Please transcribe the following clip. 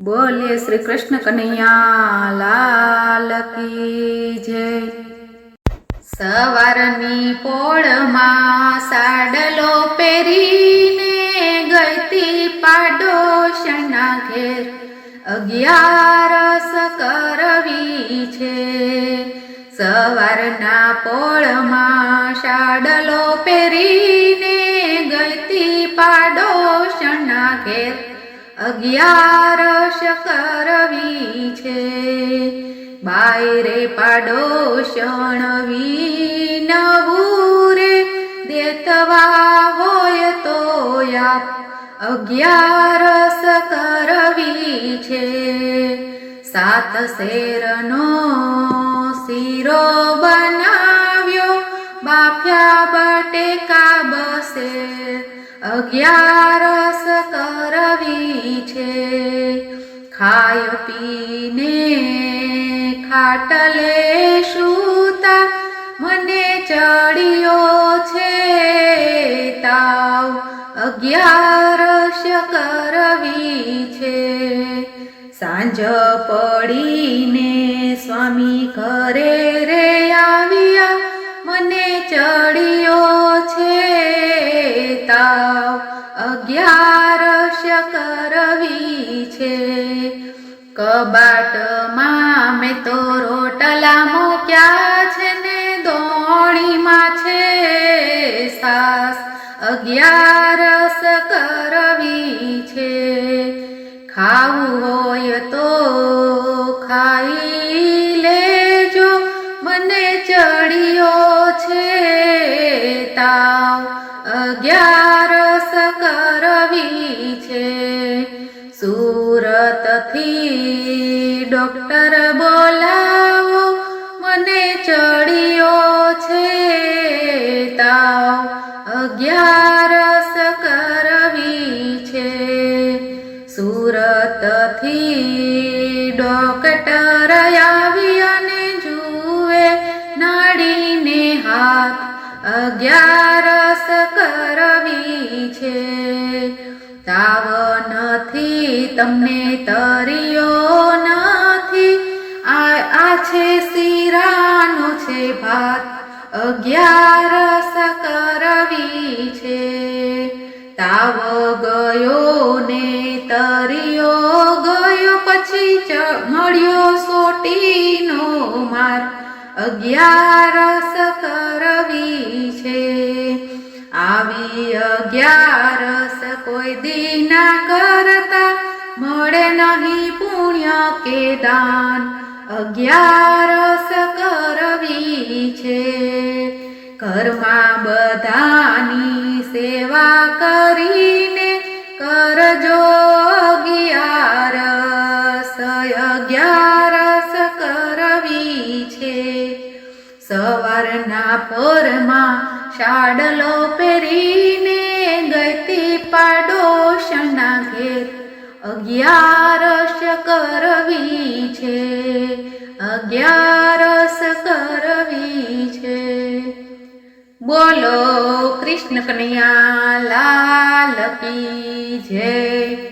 બોલીએ શ્રી કૃષ્ણ કનૈયા, લાલ કી જય. સવારની પોળમાં સાડલો પહેરીને ગઈતી પાડોશના ઘેર? અગિયારસ કરવી છે. સવારના પોળમાં સાડલો પહેરીને ગઈતી પાડોશના ઘેર? અગિયારસ કરવી છે બાયરે પાડોશણ શણવી રે દેતવા હોય તો આપ અગિયારસ કરવી છે સાત શેરનો શીરો બનાવ્યો, બાફ્યા બટેકા બસે અગિયારસ કર ખાય, પીને ખાટલે સૂતા. મને ચડિયો છે તાવ અગિયારસ કરવી છે. સાંજ પડીને સ્વામી ઘરે રે આવ્યા. મને ચડિયો છે તાવ અગિયારસ કબાટમાં મેં તો રોટલા મૂક્યા છે ને દોણીમાં છે સાસ અગિયારસ કરવી છે. ખાવું હોય તો ખાઈ લેજો, મને ચડિયો છે તાવ. અગિયારસ કરવી છે. સુરતથી ડોક્ટર બોલાવો, મને ચડિયો છે તાવ, અગિયારસ કરવી છે. સુરતથી ડોક્ટર આવી અને જુએ નાડીને હાથ, અગિયારસ કરવી છે. તાવ નથી તમને તરિયો નથી. આ આ છે શીરાનો છે ભાત. અગિયાર કરવી છે. તાવ ગયો ને તરિયો ગયો પછી મળ્યો સોટીનો માર. અગિયારસ કરવી છે. આવી અગિયારસ કોઈ દિના કરતા મળે નહીં પુણ્ય કે દાન. અગિયારસ કરવી છે. ઘરમાં બધાની સેવા કરીને કરજો અગિયારસ અગિયારસ કરવી છે. સવારના પોરમાં શાડલો પહેરીને ગતિ પાડો. અગિયારસ કરવી છે. અગિયારસ કરવી છે. બોલો કૃષ્ણ કનૈયા લાલ કી જય.